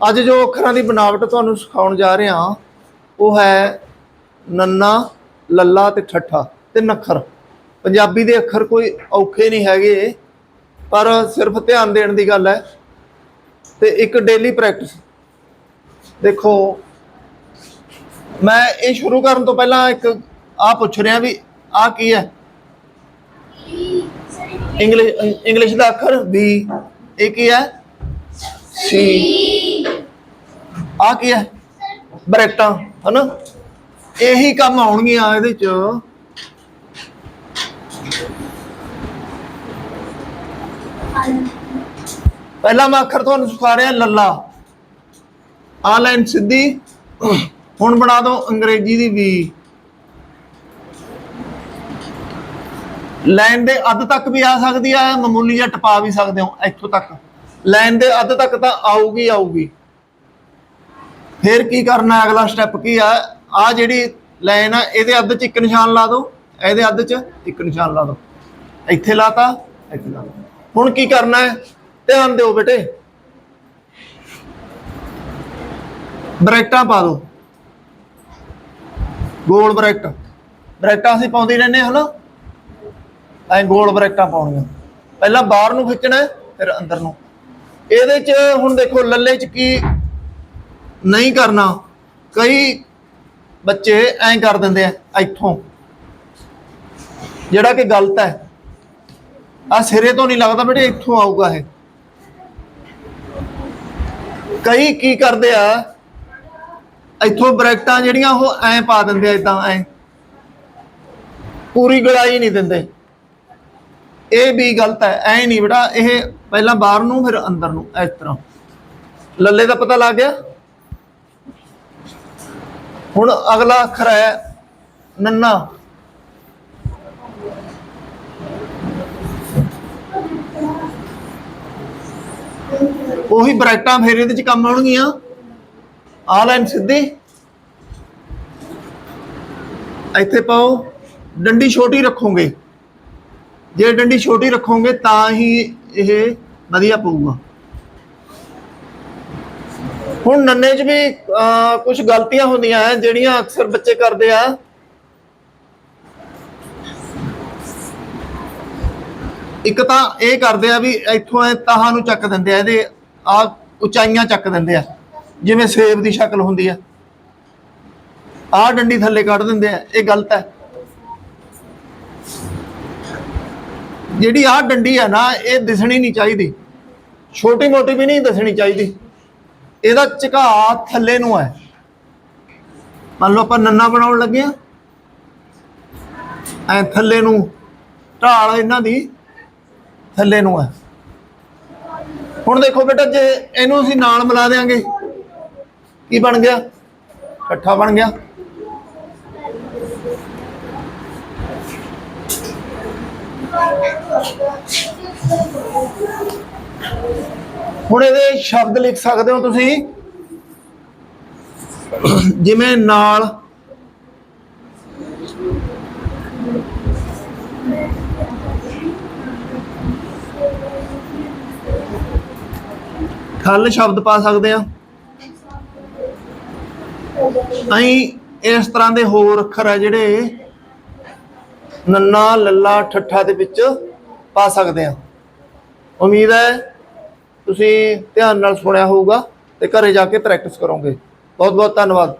ਅੱਜ ਜੋ ਅੱਖਰਾਂ ਦੀ ਬਣਾਵਟ ਤੁਹਾਨੂੰ ਸਿਖਾਉਣ ਜਾ ਰਹੇ ਹਾਂ, ਉਹ ਹੈ ਨੰਨਾ, ਲੱਲਾ ਤੇ ਠੱਠਾ ਤੇ ਨਖਰ। ਪੰਜਾਬੀ ਦੇ ਅੱਖਰ ਕੋਈ ਔਖੇ ਨਹੀਂ ਹੈਗੇ, ਪਰ ਸਿਰਫ ਧਿਆਨ ਦੇਣ ਦੀ ਗੱਲ ਹੈ ਤੇ ਇੱਕ ਡੇਲੀ ਪ੍ਰੈਕਟਿਸ ਦੇਖੋ, ਮੈਂ ਇਹ ਸ਼ੁਰੂ ਕਰਨ ਤੋਂ ਪਹਿਲਾਂ ਇੱਕ ਆ ਪੁੱਛ ਰਿਹਾ ਵੀ ਆ ਕੀ ਹੈ? ਇੰਗਲਿਸ਼ ਇੰਗਲਿਸ਼ ਦਾ ਅੱਖਰ ਬੀ ਇਹ ਕੀ ਹੈ? ਸੀ। ਆ ਕੀ ਹੈ? ਬ੍ਰੈਕਟਾਂ, ਹਨਾ? ਇਹੀ ਕੰਮ ਆਉਣਗੀਆਂ ਇਹਦੇ ਚ। ਪਹਿਲਾ ਮੈਂ ਅੱਖਰ ਤੁਹਾਨੂੰ ਸਿਖਾ ਰਿਹਾ, ਲੱਲਾ। ਆ ਲਾਈਨ ਸਿੱਧੀ। ਹੁਣ ਬਣਾ ਦਿਓ ਅੰਗਰੇਜ਼ੀ ਦੀ ਵੀ। ਲਾਈਨ ਦੇ ਅੱਧ ਤੱਕ ਵੀ ਆ ਸਕਦੀ ਆ, ਮਾਮੂਲੀ ਜਿਹਾ ਟਪਾ ਵੀ ਸਕਦੇ ਹੋ, ਇੱਥੋਂ ਤੱਕ। ਲਾਈਨ ਦੇ ਅੱਧ ਤੱਕ ਤਾਂ ਆਊਗੀ ਆਊਗੀ। ਫਿਰ ਕੀ ਕਰਨਾ, ਅਗਲਾ ਸਟੈਪ ਕੀ ਆ? ਆ ਜਿਹੜੀ ਲਾਈਨ ਆ, ਇਹਦੇ ਅੱਧ 'ਚ ਇੱਕ ਨਿਸ਼ਾਨ ਲਾ ਦਿਓ, ਇਹਦੇ ਅੱਧ 'ਚ ਇੱਕ ਨਿਸ਼ਾਨ ਲਾ ਦਿਓ। ਇੱਥੇ ਲਾਤਾ, ਇੱਥੇ ਲਾ ਹੁਣ ਕੀ ਕਰਨਾ ਹੈ? ਧਿਆਨ ਦਿਓ ਬੇਟੇ। ਬ੍ਰੈਕਟਾਂ ਪਾ ਦਿਓ। ਗੋਲ ਬ੍ਰੈਕਟ ਬ੍ਰੈਕਟਾਂ ਅਸੀਂ ਪਾਉਂਦੇ ਰਹਿੰਦੇ ਹਾਂ, ਹਨਾ? ਐ ਗੋਲ ਬ੍ਰੈਕਟਾਂ ਪਾਉਣੀਆਂ। ਪਹਿਲਾਂ ਬਾਹਰ ਨੂੰ ਖਿੱਚਣਾ ਫਿਰ ਅੰਦਰ ਨੂੰ। ਇਹਦੇ 'ਚ ਹੁਣ ਦੇਖੋ, ਲੱਲੇ 'ਚ ਕੀ ਨਹੀਂ ਕਰਨਾ, ਕਈ ਬੱਚੇ ਐਂ ਕਰ ਦਿੰਦੇ ਆ, ਇੱਥੋਂ। ਜਿਹੜਾ ਕਿ ਗਲਤ ਹੈ। ਆ ਸਿਰੇ ਤੋਂ ਨਹੀਂ ਲੱਗਦਾ ਬੇਟੇ, ਇੱਥੋਂ ਆਊਗਾ ਇਹ। ਕਈ ਕੀ ਕਰਦੇ ਆ, ਇੱਥੋਂ ਬ੍ਰੈਕਟਾਂ ਜਿਹੜੀਆਂ ਉਹ ਐਂ ਪਾ ਦਿੰਦੇ ਆ ਇਦਾਂ ਐਂ। ਪੂਰੀ ਗੜਾਈ ਨਹੀਂ ਦਿੰਦੇ। ਇਹ ਵੀ ਗਲਤ ਹੈ, ਐ ਨਹੀਂ ਬੇਟਾ, ਇਹ ਪਹਿਲਾਂ ਬਾਹਰ ਨੂੰ, ਫਿਰ ਅੰਦਰ ਨੂੰ, ਇਸ ਤਰ੍ਹਾਂ। ਲੱਲੇ ਦਾ ਪਤਾ ਲੱਗ ਗਿਆ? ਹੁਣ ਅਗਲਾ ਅੱਖਰ ਹੈ ਨੰਨਾ। ਉਹੀ ਬ੍ਰੈਕਟਾਂ ਫੇਰ ਇਹਦੇ ਚ ਕੰਮ ਆਉਣਗੀਆਂ। ਆ ਲਾਈਨ ਸਿੱਧੀ। ਇੱਥੇ ਪਾਓ, ਡੰਡੀ ਛੋਟੀ ਰੱਖੋਗੇ। ਜੇ ਡੰਡੀ ਛੋਟੀ ਰੱਖੋਗੇ ਤਾਂ ਹੀ ਇਹ ਵਧੀਆ ਪਊਗਾ। ਹੁਣ ਨੰਨੇ 'ਚ ਵੀ ਕੁਝ ਗਲਤੀਆਂ ਹੁੰਦੀਆਂ ਹੈ ਜਿਹੜੀਆਂ ਅਕਸਰ ਬੱਚੇ ਕਰਦੇ ਆ। ਇੱਕ ਤਾਂ ਇਹ ਕਰਦੇ ਆ ਵੀ ਇੱਥੋਂ ਇਹ ਤਾਹਾਂ ਨੂੰ ਚੱਕ ਦਿੰਦੇ ਆ, ਇਹਦੇ ਆ ਉਚਾਈਆਂ ਚੱਕ ਦਿੰਦੇ ਆ, ਜਿਵੇਂ ਸੇਬ ਦੀ ਸ਼ਕਲ ਹੁੰਦੀ ਆ। ਆਹ ਡੰਡੀ ਥੱਲੇ ਕੱਢ ਦਿੰਦੇ ਆ, ਇਹ ਗਲਤ ਹੈ ਜਿਹੜੀ ਆਹ ਡੰਡੀ ਆ ਨਾ, ਇਹ ਦਿਸਣੀ ਨਹੀਂ ਚਾਹੀਦੀ। ਛੋਟੀ ਮੋਟੀ ਵੀ ਨਹੀਂ ਦਿਸਣੀ ਚਾਹੀਦੀ। ਇਹਦਾ ਝੁਕਾ ਥੱਲੇ ਨੂੰ ਹੈ। ਮੰਨ ਲਓ ਆਪਾਂ ਨੰਨਾ ਬਣਾਉਣ ਲੱਗੇ ਆ ਐ ਥੱਲੇ ਨੂੰ, ਢਾਲ ਇਹਨਾਂ ਦੀ ਥੱਲੇ ਨੂੰ ਹੈ। ਹੁਣ ਦੇਖੋ ਬੇਟਾ, ਜੇ ਇਹਨੂੰ ਅਸੀਂ ਨਾਲ ਮਿਲਾ ਦੇਾਂਗੇ ਕੀ ਬਣ ਗਿਆ? ਇਕੱਠਾ ਬਣ ਗਿਆ। ਹੁਣ ਇਹਦੇ ਸ਼ਬਦ ਲਿਖ ਸਕਦੇ ਹੋ ਤੁਸੀਂ? ਜਿਵੇਂ ਨਾਲ। ਖਲ ਸ਼ਬਦ ਪਾ ਸਕਦੇ ਆ। ਅਸੀਂ ਇਸ ਤਰ੍ਹਾਂ ਦੇ ਹੋਰ ਅੱਖਰ ਆ ਜਿਹੜੇ ਨੰਨਾ, ਲੱਲਾ, ਠੱਠਾ ਦੇ ਵਿੱਚ ਪਾ ਸਕਦੇ ਆ। ਉਮੀਦ ਹੈ ਤੁਸੀਂ ਧਿਆਨ ਨਾਲ ਸੁਣਿਆ ਹੋਊਗਾ ਤੇ ਘਰੇ ਜਾ ਕੇ ਪ੍ਰੈਕਟਿਸ ਕਰੋਗੇ। ਬਹੁਤ ਬਹੁਤ ਧੰਨਵਾਦ।